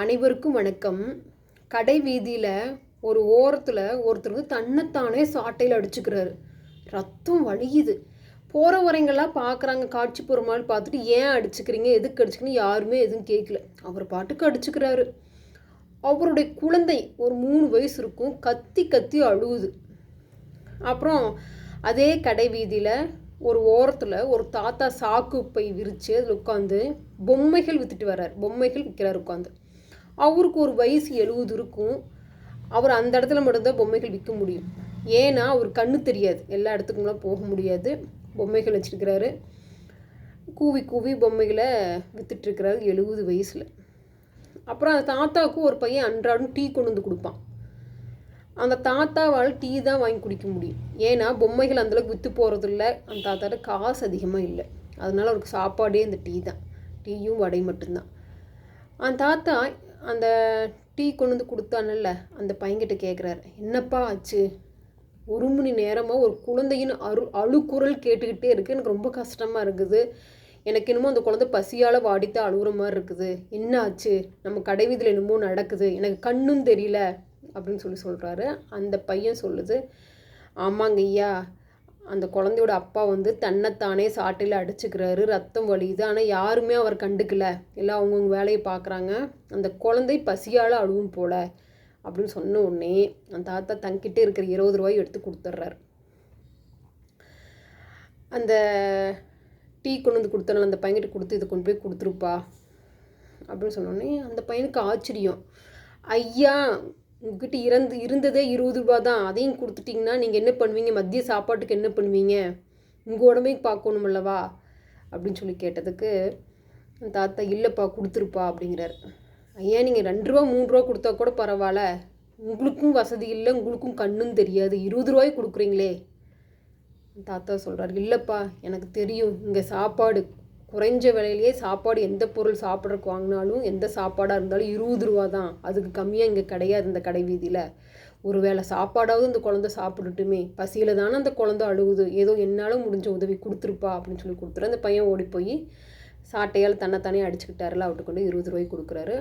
அனைவருக்கும் வணக்கம். கடை வீதியில் ஒரு ஓரத்தில் ஒருத்தர் வந்து தன்னைத்தானே சாட்டையில் அடிச்சுக்கிறாரு. ரத்தம் வலியுது போகிற வரவங்கெல்லாம் பார்க்குறாங்க காட்சி போகிற மாதிரி பார்த்துட்டு ஏன் அடிச்சுக்கிறீங்க? எதுக்கு அடிச்சுக்கிறீங்க யாருமே எதுவும் கேட்கல அவர் பாட்டுக்கு அடிச்சுக்கிறாரு. அவருடைய குழந்தை ஒரு மூணு வயசு இருக்கும். கத்தி கத்தி அழுவுது. அப்புறம் அதே கடை வீதியில் ஒரு ஓரத்தில் ஒரு தாத்தா சாக்கு பை விரித்து அதில் உட்காந்து பொம்மைகள் விற்றுட்டு வர்றார். பொம்மைகள் விற்கிறார் உட்காந்து அவருக்கு ஒரு வயசு எழுபது இருக்கும். அவர் அந்த இடத்துல மட்டும்தான் பொம்மைகள் விற்க முடியும். ஏன்னா அவர் கண்ணு தெரியாது. எல்லா இடத்துக்கும்லாம் போக முடியாது. பொம்மைகள் வச்சுருக்கிறாரு. கூவி கூவி பொம்மைகளை விற்றுட்ருக்கிறாரு எழுபது வயசில். அப்புறம் அந்த தாத்தாவுக்கும் ஒரு பையன் அன்றாடம் டீ கொண்டு வந்து கொடுப்பான். அந்த தாத்தாவால் டீ தான் வாங்கி குடிக்க முடியும். ஏன்னா பொம்மைகள் அந்தளவுக்கு விற்று போகிறது இல்லை அந்த தாத்தாட்ட காசு அதிகமாக இல்லை. அதனால் அவருக்கு சாப்பாடே அந்த டீ தான். டீயும் வடை மட்டும்தான். அந்த தாத்தா அந்த டீ கொண்டு வந்து கொடுத்தானல்ல அந்த பையன்கிட்ட கேட்குறாரு என்னப்பா ஆச்சு? ஒரு மணி நேரமாக ஒரு குழந்தையின் அரு அழுக்குரல் கேட்டுக்கிட்டே இருக்குது எனக்கு ரொம்ப கஷ்டமாக இருக்குது. எனக்கு என்னமோ அந்த குழந்தை பசியால் வாடித்தான் அழுகுற மாதிரி இருக்குது. என்ன ஆச்சு? நம்ம கடை வீதியில் என்னமோ நடக்குது. எனக்கு கண்ணும் தெரியல அப்படின்னு சொல்லி சொல்கிறாரு அந்த பையன் சொல்லுது ஆமாங்க ஐயா அந்த குழந்தையோட அப்பா வந்து தன்னைத்தானே சாட்டையில் அடிச்சுக்கிறாரு ரத்தம் வலியுது. ஆனால் யாருமே அவர் கண்டுக்கல. எல்லாம் அவங்கவுங்க வேலையை பார்க்குறாங்க. அந்த குழந்தை பசியால் அழுவும் போல அப்படின்னு சொன்ன உடனே அந்த தாத்தா தங்கிட்டே இருக்கிற இருபது ரூபாய் எடுத்து கொடுத்துட்றாரு. அந்த டீ கொண்டு வந்து கொடுத்தனால அந்த பையன்கிட்ட கொடுத்து இதை கொண்டு போய் கொடுத்துருப்பா. அப்படின்னு சொன்னோடனே அந்த பையனுக்கு ஆச்சரியம். ஐயா உங்ககிட்ட இறந்து இருந்ததே இருபது ரூபா தான். அதையும் கொடுத்துட்டிங்கன்னா நீங்கள் என்ன பண்ணுவீங்க? மதிய சாப்பாட்டுக்கு என்ன பண்ணுவீங்க? உங்கள் உடம்பையும் பார்க்கணும் அல்லவா? அப்படின்னு சொல்லி கேட்டதுக்கு தாத்தா இல்லைப்பா கொடுத்துருப்பா அப்படிங்கிறார். ஐயா நீங்கள் ரெண்டு ரூபா மூணு ரூபா கொடுத்தா கூட பரவாயில்ல. உங்களுக்கும் வசதி இல்லை உங்களுக்கும் கண்ணும் தெரியாது. இருபது ரூபாய்க்கு கொடுக்குறீங்களே. தாத்தா சொல்கிறார் இல்லைப்பா எனக்கு தெரியும். இங்கே சாப்பாடு குறைஞ்ச விலையிலேயே சாப்பாடு எந்த பொருள் சாப்பிட்றதுக்கு வாங்கினாலும் எந்த சாப்பாடாக இருந்தாலும் இருபது ரூபா தான். அதுக்கு கம்மியாக இங்கே கிடையாது இந்த கடை வீதியில். ஒரு வேளை சாப்பாடாவது இந்த குழந்த சாப்பிட்டுட்டுமே பசியில் தானே அந்த குழந்த அழுகுது. ஏதோ என்னால் முடிஞ்ச உதவி கொடுத்துருப்பா அப்படின்னு சொல்லி கொடுத்துரு அந்த பையன் ஓடி போய் சாட்டையால் தன்னைத்தானே அடிச்சுக்கிட்டாருல அவர்கிட்ட கொண்டு இருபது ரூபாய் கொடுக்குறாரு.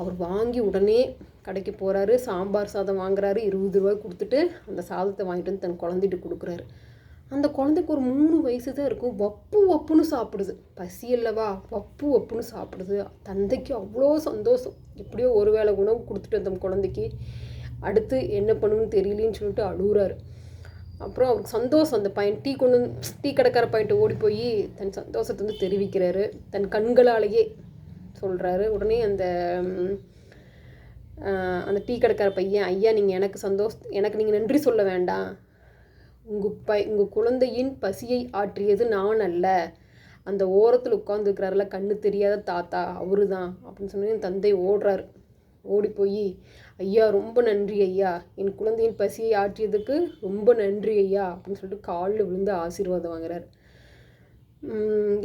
அவர் வாங்கி உடனே கடைக்கு போகிறாரு சாம்பார் சாதம் வாங்குறாரு. இருபது ரூபாய் கொடுத்துட்டு அந்த சாதத்தை வாங்கிட்டு வந்து தன் குழந்தைட்டு கொடுக்குறாரு. அந்த குழந்தைக்கு ஒரு மூணு வயசு தான் இருக்கும். வப்பு வப்புன்னு சாப்பிடுது. பசி இல்லவா? வப்பு வப்புன்னு சாப்பிடுது. தந்தைக்கு அவ்வளோ சந்தோஷம். எப்படியோ ஒரு வேளை உணவு கொடுத்துட்டு அந்த குழந்தைக்கு அடுத்து என்ன பண்ணுன்னு தெரியலேன்னு சொல்லிட்டு அழுகுறாரு. அப்புறம் அவருக்கு சந்தோஷம். அந்த பையன் டீ கொண்டு டீ கடைக்கார பையன்ட்டு ஓடி போய் தன் சந்தோஷத்தை வந்து தெரிவிக்கிறாரு. தன் கண்களாலேயே சொல்கிறாரு உடனே அந்த அந்த டீ கடைக்கார பையன் ஐயா நீங்கள் எனக்கு சந்தோஷ எனக்கு நீங்கள் நன்றி சொல்ல வேண்டாம். உங்கள் பை உங்கள் குழந்தையின் பசியை ஆற்றியது நான் அல்ல. அந்த ஓரத்தில் உட்காந்துருக்கிறாருல கண்ணு தெரியாத தாத்தா அவரு தான் அப்படின்னு சொல்லி என் தந்தை ஓடுறாரு. ஓடி போய் ஐயா ரொம்ப நன்றி ஐயா. என் குழந்தையின் பசியை ஆற்றியதுக்கு ரொம்ப நன்றி ஐயா அப்படின்னு சொல்லிட்டு காலில் விழுந்து ஆசீர்வாதம் வாங்குறாரு.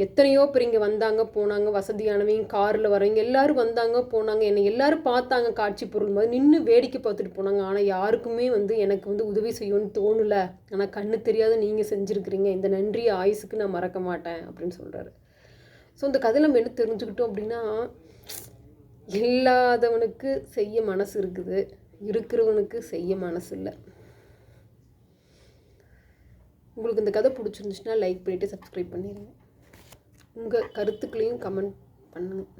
எத்தனையோ பேர் இங்கே வந்தாங்க போனாங்க வசதியானவங்க காரில் வரவங்க எல்லோரும் வந்தாங்க போனாங்க. என்னை எல்லோரும் பார்த்தாங்க காட்சி பொருள் மாதிரி நின்று வேடிக்கை பார்த்துட்டு போனாங்க. ஆனால் யாருக்குமே வந்து எனக்கு வந்து உதவி செய்யணும்னு தோணலை. ஆனால் கண்ணு தெரியாத நீங்கள் செஞ்சுருக்கிறீங்க. இந்த நன்றி ஆயுசுக்கு நான் மறக்க மாட்டேன் அப்படின்னு சொல்கிறாரு ஸோ இந்த கதையில் நம்ம என்ன தெரிஞ்சுக்கிட்டோம் அப்படின்னா இல்லாதவனுக்கு செய்ய மனசு இருக்குது இருக்கிறவனுக்கு செய்ய மனசு இல்லை உங்களுக்கு இந்த கதை பிடிச்சிருந்துச்சுன்னா லைக் பண்ணிவிட்டு சப்ஸ்கிரைப் பண்ணிடுங்க உங்கள் கருத்துக்களையும் கமெண்ட் பண்ணுங்கள்